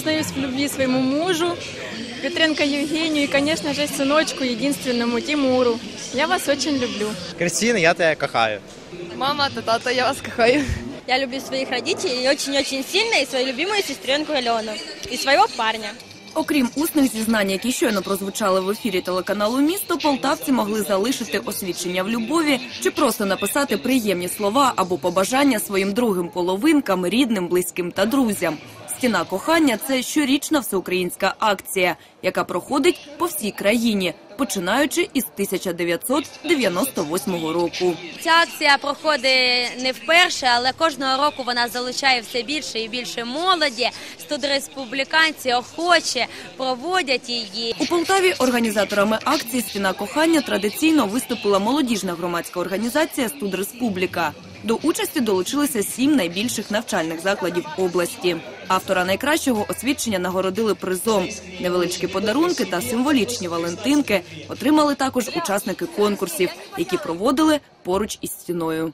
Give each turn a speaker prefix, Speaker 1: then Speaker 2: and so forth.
Speaker 1: признаюсь в любви своему мужу, Петренко Евгению и, конечно же, сыночку единственному Тимуру. Я вас очень люблю.
Speaker 2: Крістіна, я тебе кохаю.
Speaker 1: Мама та тата, я вас кохаю.
Speaker 3: Я люблю своих родителей очень-очень сильно и свою любимую сестренку Алену. И своего парня.
Speaker 4: Окрім усних зізнань, які щойно прозвучали в ефірі телеканалу Місто, полтавці могли залишити освідчення в любові чи просто написати приємні слова або побажання своїм другим половинкам, рідним, близьким та друзям. Стіна кохання це щорічна всеукраїнська акція, яка проходить по всій країні, починаючи із 1998 року.
Speaker 3: Ця акція проходить не вперше, але кожного року вона залучає все більше і більше молоді. Студреспубліканці охоче проводять її.
Speaker 4: У Полтаві організаторами акції Стіна кохання традиційно виступила молодіжна громадська організація Студ Республіка. До участі долучилися сім найбільших навчальних закладів області. Автора найкращого освідчення нагородили призом. Невеличкі подарунки та символічні валентинки отримали також учасники конкурсів, які проводили поруч із стіною.